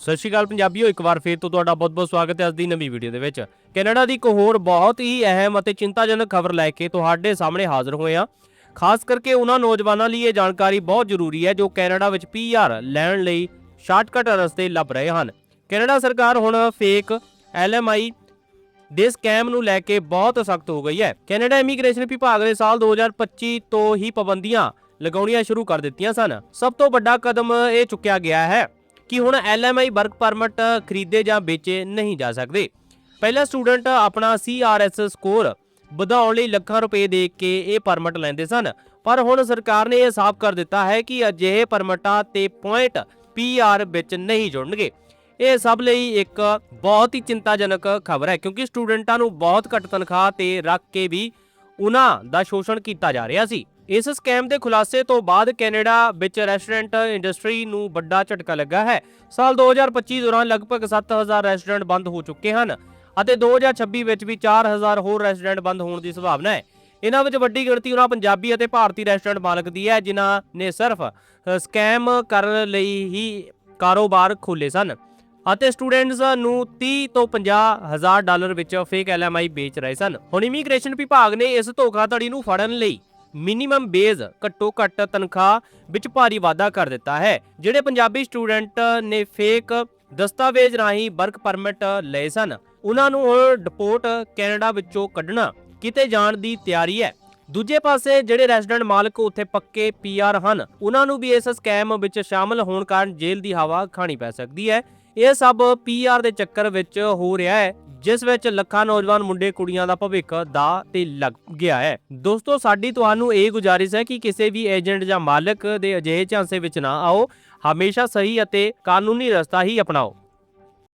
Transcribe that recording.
ਸਤਿ ਸ਼੍ਰੀ ਅਕਾਲ ਪੰਜਾਬੀਓ, ਇੱਕ ਵਾਰ ਫੇਰ ਤੋਂ ਤੁਹਾਡਾ ਬਹੁਤ-ਬਹੁਤ ਸਵਾਗਤ ਹੈ ਅੱਜ ਦੀ ਨਵੀਂ ਵੀਡੀਓ ਦੇ ਵਿੱਚ। ਕੈਨੇਡਾ ਦੀ ਇੱਕ ਹੋਰ ਬਹੁਤ ਹੀ ਅਹਿਮ ਅਤੇ ਚਿੰਤਾਜਨਕ ਖਬਰ ਲੈ ਕੇ ਤੁਹਾਡੇ ਸਾਹਮਣੇ ਹਾਜ਼ਰ ਹੋਏ ਹਾਂ। ਖਾਸ ਕਰਕੇ ਉਹਨਾਂ ਨੌਜਵਾਨਾਂ ਲਈ ਇਹ ਜਾਣਕਾਰੀ ਬਹੁਤ ਜ਼ਰੂਰੀ ਹੈ ਜੋ ਕੈਨੇਡਾ ਵਿੱਚ ਪੀਆਰ ਲੈਣ ਲਈ ਸ਼ਾਰਟਕਟ ਰਸਤੇ ਲੱਭ ਰਹੇ ਹਨ। ਕੈਨੇਡਾ ਸਰਕਾਰ ਹੁਣ ਫੇਕ ਐਲਐਮਆਈ ਦੇ ਸਕੈਮ ਨੂੰ ਲੈ ਕੇ ਬਹੁਤ ਸਖਤ ਹੋ ਗਈ ਹੈ। ਕੈਨੇਡਾ ਇਮੀਗ੍ਰੇਸ਼ਨ ਵਿਭਾਗ ਨੇ ਸਾਲ 2025 ਤੋਂ ਹੀ ਪਾਬੰਦੀਆਂ ਲਗਾਉਣੀਆਂ ਸ਼ੁਰੂ ਕਰ ਦਿੱਤੀਆਂ ਸਨ। ਸਭ ਤੋਂ ਵੱਡਾ ਕਦਮ ਇਹ ਚੁੱਕਿਆ ਗਿਆ ਹੈ। ਕਿ ਹੁਣ ਐਲਐਮਆਈ ਵਰਕ ਪਰਮਿਟ ਖਰੀਦੇ ਜਾਂ ਵੇਚੇ ਨਹੀਂ ਜਾ ਸਕਦੇ। ਪਹਿਲਾਂ ਸਟੂਡੈਂਟ ਆਪਣਾ ਸੀਆਰਐਸ ਸਕੋਰ ਵਧਾਉਣ ਲਈ ਲੱਖਾਂ ਰੁਪਏ ਦੇ ਕੇ ਇਹ ਪਰਮਿਟ ਲੈਂਦੇ ਸਨ। ਪਰ ਹੁਣ ਸਰਕਾਰ ਨੇ ਇਹ ਸਾਫ਼ ਕਰ ਦਿੱਤਾ ਹੈ ਕਿ ਅਜਿਹੇ ਪਰਮਿਟਾਂ ਤੇ ਪੁਆਇੰਟ ਪੀਆਰ ਵਿੱਚ ਨਹੀਂ ਜੁੜਨਗੇ। ਇਹ ਸਭ ਲਈ ਇੱਕ ਬਹੁਤ ਹੀ ਚਿੰਤਾਜਨਕ ਖਬਰ ਹੈ ਕਿਉਂਕਿ ਸਟੂਡੈਂਟਾਂ ਨੂੰ ਬਹੁਤ ਘੱਟ ਤਨਖਾਹ ਤੇ ਰੱਖ ਕੇ ਵੀ ਉਹਨਾਂ ਦਾ ਸ਼ੋਸ਼ਣ ਕੀਤਾ ਜਾ ਰਿਹਾ ਸੀ। ਇਸ ਸਕੈਮ ਦੇ ਖੁਲਾਸੇ ਤੋਂ ਬਾਅਦ ਕੈਨੇਡਾ ਵਿੱਚ ਰੈਸਟੋਰੈਂਟ ਇੰਡਸਟਰੀ ਨੂੰ ਵੱਡਾ ਝਟਕਾ ਲੱਗਾ ਹੈ। ਸਾਲ 2025 ਦੌਰਾਨ ਲਗਭਗ 7000 ਰੈਸਟੋਰੈਂਟ ਬੰਦ ਹੋ ਚੁੱਕੇ ਹਨ ਅਤੇ 2026 ਵਿੱਚ ਵੀ 4000 ਹੋਰ ਰੈਸਟੋਰੈਂਟ ਬੰਦ ਹੋਣ ਦੀ ਸੰਭਾਵਨਾ ਹੈ। ਇਹਨਾਂ ਵਿੱਚ ਵੱਡੀ ਗਿਣਤੀ ਉਹਨਾਂ ਪੰਜਾਬੀ ਅਤੇ ਭਾਰਤੀ ਰੈਸਟੋਰੈਂਟ ਮਾਲਕ ਦੀ ਹੈ, ਜਿਨ੍ਹਾਂ ਨੇ ਸਿਰਫ ਸਕੈਮ ਕਰਨ ਲਈ ਹੀ ਕਾਰੋਬਾਰ ਖੋਲੇ ਸਨ। ਅਤੇ ਸਟੂਡੈਂਟਸ ਨੂੰ 30 ਤੋਂ 50 ਹਜ਼ਾਰ ਡਾਲਰ ਵਿੱਚ ਫੇਕ ਐਲਐਮਆਈ ਵੇਚ ਰਹੇ ਸਨ। ਹੁਣ ਇਮੀਗ੍ਰੇਸ਼ਨ ਵਿਭਾਗ ਨੇ ਇਸ ਧੋਖਾਧੜੀ ਨੂੰ ਫੜਨ ਲਈ ਮਿਨੀਮਮ ਬੇਜ਼ ਘੱਟੋ ਘੱਟ ਤਨਖਾਹ ਵਿੱਚ ਭਾਰੀ ਵਾਧਾ ਕਰ ਦਿੱਤਾ ਹੈ, ਜਿਹੜੇ ਪੰਜਾਬੀ ਸਟੂਡੈਂਟ ਨੇ ਫੇਕ ਦਸਤਾਵੇਜ਼ ਰਾਹੀਂ ਵਰਕ ਪਰਮਿਟ ਲਏ ਸਨ। ਉਹਨਾਂ ਨੂੰ ਹੁਣ ਡਿਪੋਰਟ ਕੈਨੇਡਾ ਵਿੱਚੋਂ ਕੱਢਣਾ ਕਿਤੇ ਜਾਣ ਦੀ ਤਿਆਰੀ ਹੈ। ਦੂਜੇ ਪਾਸੇ ਜਿਹੜੇ ਰੈਜ਼ੀਡੈਂਟ ਮਾਲਕ ਉੱਥੇ ਪੱਕੇ ਪੀਆਰ ਹਨ, ਉਹਨਾਂ ਨੂੰ ਵੀ ਇਸ ਸਕੈਮ ਵਿੱਚ ਸ਼ਾਮਲ ਹੋਣ ਕਾਰਨ ਜੇਲ੍ਹ ਦੀ ਹਵਾ ਖਾਣੀ ਪੈ ਸਕਦੀ ਹੈ। ਇਹ ਸਭ ਪੀਆਰ ਦੇ ਚੱਕਰ ਵਿੱਚ ਹੋ ਰਿਹਾ ਹੈ, ਜਿਸ ਵਿੱਚ ਲੱਖਾਂ ਨੌਜਵਾਨ ਮੁੰਡੇ ਕੁੜੀਆਂ ਦਾ ਭਵਿੱਖ ਦਾ ਤੇ ਲੱਗ ਗਿਆ ਹੈ। ਦੋਸਤੋ, ਸਾਡੀ ਤੁਹਾਨੂੰ ਇਹ ਗੁਜ਼ਾਰਿਸ਼ ਹੈ ਕਿ ਕਿਸੇ ਵੀ ਏਜੰਟ ਜਾਂ ਮਾਲਕ ਦੇ ਅਜਿਹੇ ਝਾਂਸੇ ਵਿੱਚ ਨਾ ਆਓ। ਹਮੇਸ਼ਾ ਸਹੀ ਅਤੇ ਕਾਨੂੰਨੀ ਰਸਤਾ ਹੀ ਅਪਣਾਓ।